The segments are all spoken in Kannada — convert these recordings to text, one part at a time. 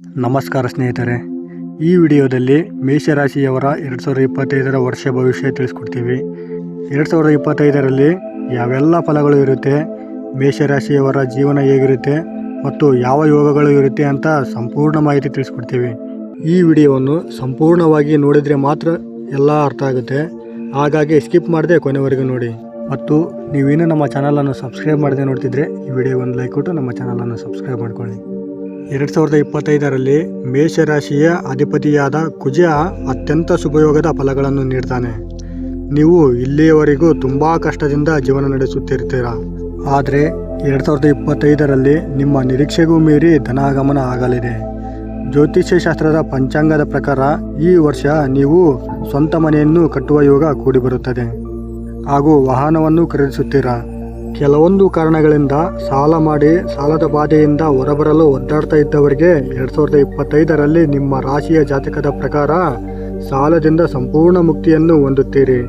ನಮಸ್ಕಾರ ಸ್ನೇಹಿತರೆ. ಈ ವಿಡಿಯೋದಲ್ಲಿ ಮೇಷರಾಶಿಯವರ ಎರಡು ಸಾವಿರದ ಇಪ್ಪತ್ತೈದರ ವರ್ಷ ಭವಿಷ್ಯ ತಿಳಿಸ್ಕೊಡ್ತೀವಿ. ಎರಡು ಸಾವಿರದ ಇಪ್ಪತ್ತೈದರಲ್ಲಿ ಯಾವೆಲ್ಲ ಫಲಗಳು ಇರುತ್ತೆ, ಮೇಷರಾಶಿಯವರ ಜೀವನ ಹೇಗಿರುತ್ತೆ ಮತ್ತು ಯಾವ ಯೋಗಗಳು ಇರುತ್ತೆ ಅಂತ ಸಂಪೂರ್ಣ ಮಾಹಿತಿ ತಿಳಿಸ್ಕೊಡ್ತೀವಿ. ಈ ವಿಡಿಯೋವನ್ನು ಸಂಪೂರ್ಣವಾಗಿ ನೋಡಿದರೆ ಮಾತ್ರ ಎಲ್ಲ ಅರ್ಥ ಆಗುತ್ತೆ. ಹಾಗಾಗಿ ಸ್ಕಿಪ್ ಮಾಡದೆ ಕೊನೆವರೆಗೂ ನೋಡಿ. ಮತ್ತು ನೀವೇನು ನಮ್ಮ ಚಾನಲನ್ನು ಸಬ್ಸ್ಕ್ರೈಬ್ ಮಾಡದೆ ನೋಡ್ತಿದ್ರೆ ಈ ವಿಡಿಯೋ ಒಂದು ಲೈಕ್ ಕೊಟ್ಟು ನಮ್ಮ ಚಾನಲನ್ನು ಸಬ್ಸ್ಕ್ರೈಬ್ ಮಾಡ್ಕೊಳ್ಳಿ. ಎರಡು ಸಾವಿರದ ಇಪ್ಪತ್ತೈದರಲ್ಲಿ ಮೇಷರಾಶಿಯ ಅಧಿಪತಿಯಾದ ಕುಜ ಅತ್ಯಂತ ಶುಭಯೋಗದ ಫಲಗಳನ್ನು ನೀಡ್ತಾನೆ. ನೀವು ಇಲ್ಲಿಯವರೆಗೂ ತುಂಬ ಕಷ್ಟದಿಂದ ಜೀವನ ನಡೆಸುತ್ತಿರ್ತೀರ ಆದರೆ ಎರಡು ಸಾವಿರದ ಇಪ್ಪತ್ತೈದರಲ್ಲಿ ನಿಮ್ಮ ನಿರೀಕ್ಷೆಗೂ ಮೀರಿ ಧನಾಗಮನ ಆಗಲಿದೆ. ಜ್ಯೋತಿಷ್ಯ ಶಾಸ್ತ್ರದ ಪಂಚಾಂಗದ ಪ್ರಕಾರ ಈ ವರ್ಷ ನೀವು ಸ್ವಂತ ಮನೆಯನ್ನು ಕಟ್ಟುವ ಯೋಗ ಕೂಡಿಬರುತ್ತದೆ. ಹಾಗೂ ವಾಹನವನ್ನು ಖರೀದಿಸುತ್ತೀರಾ? ಕೆಲವೊಂದು ಕಾರಣಗಳಿಂದ ಸಾಲ ಮಾಡಿ ಸಾಲದ ಬಾಧೆಯಿಂದ ಹೊರಬರಲು ಒದ್ದಾಡ್ತಾ ಇದ್ದವರಿಗೆ ಎರಡು ಸಾವಿರದ ಇಪ್ಪತ್ತೈದರಲ್ಲಿ ನಿಮ್ಮ ರಾಶಿಯ ಜಾತಕದ ಪ್ರಕಾರ ಸಾಲದಿಂದ ಸಂಪೂರ್ಣ ಮುಕ್ತಿಯನ್ನು ಹೊಂದುತ್ತೀರಿ.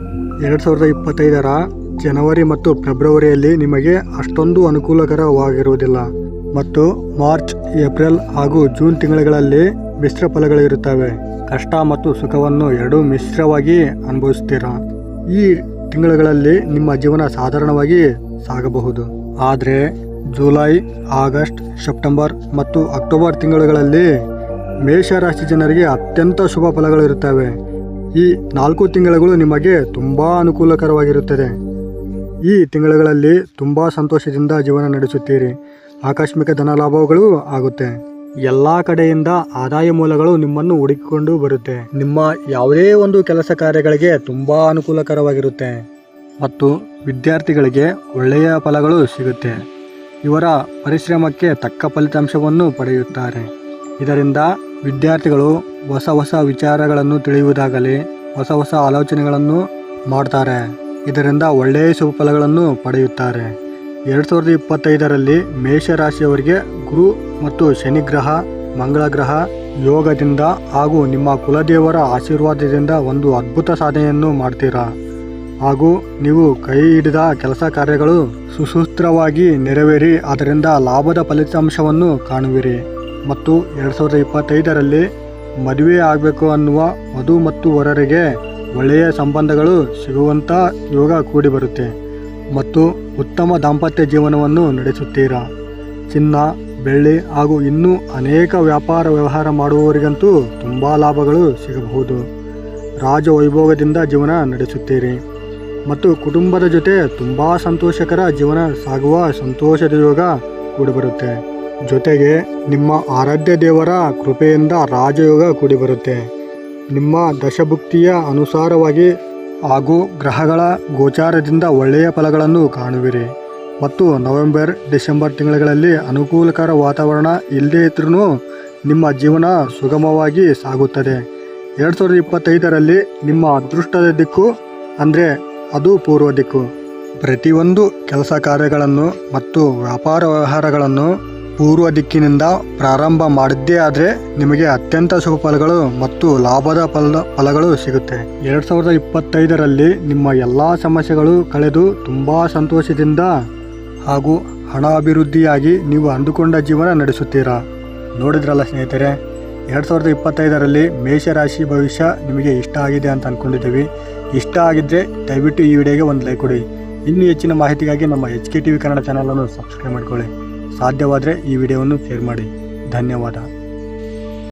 ಎರಡು ಸಾವಿರದ ಇಪ್ಪತ್ತೈದರ ಜನವರಿ ಮತ್ತು ಫೆಬ್ರವರಿಯಲ್ಲಿ ನಿಮಗೆ ಅಷ್ಟೊಂದು ಅನುಕೂಲಕರವಾಗಿರುವುದಿಲ್ಲ ಮತ್ತು ಮಾರ್ಚ್, ಏಪ್ರಿಲ್ ಹಾಗೂ ಜೂನ್ ತಿಂಗಳುಗಳಲ್ಲಿ ಮಿಶ್ರ ಫಲಗಳಿರುತ್ತವೆ. ಕಷ್ಟ ಮತ್ತು ಸುಖವನ್ನು ಎರಡೂ ಮಿಶ್ರವಾಗಿ ಅನುಭವಿಸ್ತೀರಾ ಈ ತಿಂಗಳುಗಳಲ್ಲಿ ನಿಮ್ಮ ಜೀವನ ಸಾಧಾರಣವಾಗಿ ಸಾಗಬಹುದು. ಆದರೆ ಜುಲೈ, ಆಗಸ್ಟ್, ಸೆಪ್ಟೆಂಬರ್ ಮತ್ತು ಅಕ್ಟೋಬರ್ ತಿಂಗಳುಗಳಲ್ಲಿ ಮೇಷರಾಶಿ ಜನರಿಗೆ ಅತ್ಯಂತ ಶುಭ ಫಲಗಳು ಇರುತ್ತವೆ ಈ ನಾಲ್ಕು ತಿಂಗಳುಗಳು ನಿಮಗೆ ತುಂಬ ಅನುಕೂಲಕರವಾಗಿರುತ್ತದೆ. ಈ ತಿಂಗಳುಗಳಲ್ಲಿ ತುಂಬ ಸಂತೋಷದಿಂದ ಜೀವನ ನಡೆಸುತ್ತೀರಿ. ಆಕಸ್ಮಿಕ ಧನ ಲಾಭಗಳು ಆಗುತ್ತೆ. ಎಲ್ಲ ಕಡೆಯಿಂದ ಆದಾಯ ಮೂಲಗಳು ನಿಮ್ಮನ್ನು ಹುಡುಕಿಕೊಂಡು ಬರುತ್ತೆ. ನಿಮ್ಮ ಯಾವುದೇ ಒಂದು ಕೆಲಸ ಕಾರ್ಯಗಳಿಗೆ ತುಂಬ ಅನುಕೂಲಕರವಾಗಿರುತ್ತೆ. ಮತ್ತು ವಿದ್ಯಾರ್ಥಿಗಳಿಗೆ ಒಳ್ಳೆಯ ಫಲಗಳು ಸಿಗುತ್ತೆ. ಇವರ ಪರಿಶ್ರಮಕ್ಕೆ ತಕ್ಕ ಫಲಿತಾಂಶವನ್ನು ಪಡೆಯುತ್ತಾರೆ. ಇದರಿಂದ ವಿದ್ಯಾರ್ಥಿಗಳು ಹೊಸ ಹೊಸ ವಿಚಾರಗಳನ್ನು ತಿಳಿಯುವುದಾಗಲಿ, ಹೊಸ ಹೊಸ ಆಲೋಚನೆಗಳನ್ನು ಮಾಡ್ತಾರೆ. ಇದರಿಂದ ಒಳ್ಳೆಯ ಫಲಗಳನ್ನು ಪಡೆಯುತ್ತಾರೆ. ಎರಡು ಸಾವಿರದ ಇಪ್ಪತ್ತೈದರಲ್ಲಿ ಮೇಷರಾಶಿಯವರಿಗೆ ಗುರು ಮತ್ತು ಶನಿ ಗ್ರಹ, ಮಂಗಳ ಗ್ರಹ, ಯೋಗದಿಂದ ಹಾಗೂ ನಿಮ್ಮ ಕುಲದೇವರ ಆಶೀರ್ವಾದದಿಂದ ಒಂದು ಅದ್ಭುತ ಸಾಧನೆಯನ್ನು ಮಾಡ್ತೀರಾ? ಹಾಗೂ ನೀವು ಕೈ ಹಿಡಿದ ಕೆಲಸ ಕಾರ್ಯಗಳು ಸುಸೂತ್ರವಾಗಿ ನೆರವೇರಿ ಅದರಿಂದ ಲಾಭದ ಫಲಿತಾಂಶವನ್ನು ಕಾಣುವಿರಿ. ಮತ್ತು ಎರಡು ಸಾವಿರದ ಇಪ್ಪತ್ತೈದರಲ್ಲಿ ಮದುವೆ ಆಗಬೇಕು ಅನ್ನುವ ವಧು ಮತ್ತು ವರರಿಗೆ ಒಳ್ಳೆಯ ಸಂಬಂಧಗಳು ಸಿಗುವಂಥ ಯೋಗ ಕೂಡಿ ಬರುತ್ತೆ. ಮತ್ತು ಉತ್ತಮ ದಾಂಪತ್ಯ ಜೀವನವನ್ನು ನಡೆಸುತ್ತೀರಾ? ಚಿನ್ನ, ಬೆಳ್ಳಿ ಹಾಗೂ ಇನ್ನೂ ಅನೇಕ ವ್ಯಾಪಾರ ವ್ಯವಹಾರ ಮಾಡುವವರಿಗಂತೂ ತುಂಬ ಲಾಭಗಳು ಸಿಗಬಹುದು. ರಾಜವೈಭೋಗದಿಂದ ಜೀವನ ನಡೆಸುತ್ತೀರಿ. ಮತ್ತು ಕುಟುಂಬದ ಜೊತೆ ತುಂಬ ಸಂತೋಷಕರ ಜೀವನ ಸಾಗುವ ಸಂತೋಷದ ಯೋಗ ಕೂಡಿಬರುತ್ತೆ. ಜೊತೆಗೆ ನಿಮ್ಮ ಆರಾಧ್ಯ ದೇವರ ಕೃಪೆಯಿಂದ ರಾಜಯೋಗ ಕೂಡಿಬರುತ್ತೆ. ನಿಮ್ಮ ದಶಭುಕ್ತಿಯ ಅನುಸಾರವಾಗಿ ಹಾಗೂ ಗ್ರಹಗಳ ಗೋಚಾರದಿಂದ ಒಳ್ಳೆಯ ಫಲಗಳನ್ನು ಕಾಣುವಿರಿ. ಮತ್ತು ನವೆಂಬರ್, ಡಿಸೆಂಬರ್ ತಿಂಗಳುಗಳಲ್ಲಿ ಅನುಕೂಲಕರ ವಾತಾವರಣ ಇಲ್ಲದೇ ಇದ್ರೂ ನಿಮ್ಮ ಜೀವನ ಸುಗಮವಾಗಿ ಸಾಗುತ್ತದೆ. ಎರಡು ಸಾವಿರದ ಇಪ್ಪತ್ತೈದರಲ್ಲಿ ನಿಮ್ಮ ಅದೃಷ್ಟದ ದಿಕ್ಕು, ಅಂದರೆ ಅದು ಪೂರ್ವ ದಿಕ್ಕು. ಪ್ರತಿಯೊಂದು ಕೆಲಸ ಕಾರ್ಯಗಳನ್ನು ಮತ್ತು ವ್ಯಾಪಾರ ವ್ಯವಹಾರಗಳನ್ನು ಪೂರ್ವ ದಿಕ್ಕಿನಿಂದ ಪ್ರಾರಂಭ ಮಾಡಿದ್ದೇ ಆದರೆ ನಿಮಗೆ ಅತ್ಯಂತ ಶುಭ ಫಲಗಳು ಮತ್ತು ಲಾಭದ ಫಲ, ಫಲಗಳು ಸಿಗುತ್ತೆ. ಎರಡು ಸಾವಿರದ ಇಪ್ಪತ್ತೈದರಲ್ಲಿ ನಿಮ್ಮ ಎಲ್ಲ ಸಮಸ್ಯೆಗಳು ಕಳೆದು ತುಂಬ ಸಂತೋಷದಿಂದ ಹಾಗೂ ಹಣ ಅಭಿವೃದ್ಧಿಯಾಗಿ ನೀವು ಅಂದುಕೊಂಡ ಜೀವನ ನಡೆಸುತ್ತೀರಾ? ನೋಡಿದ್ರಲ್ಲ ಸ್ನೇಹಿತರೆ, ಎರಡು ಸಾವಿರದ ಇಪ್ಪತ್ತೈದರಲ್ಲಿ ಮೇಷರಾಶಿ ಭವಿಷ್ಯ ನಿಮಗೆ ಇಷ್ಟ ಆಗಿದೆ ಅಂತ ಅಂದ್ಕೊಂಡಿದ್ದೀವಿ ಇಷ್ಟ ಆಗಿದ್ದರೆ ದಯವಿಟ್ಟು ಈ ವಿಡಿಯೋಗೆ ಒಂದು ಲೈಕ್ ಕೊಡಿ. ಇನ್ನೂ ಹೆಚ್ಚಿನ ಮಾಹಿತಿಗಾಗಿ ನಮ್ಮ H K T V Kannada ಚಾನಲನ್ನು ಸಬ್ಸ್ಕ್ರೈಬ್ ಮಾಡಿಕೊಳ್ಳಿ. ಸಾಧ್ಯವಾದರೆ ಈ ವಿಡಿಯೋವನ್ನು ಶೇರ್ ಮಾಡಿ. ಧನ್ಯವಾದ.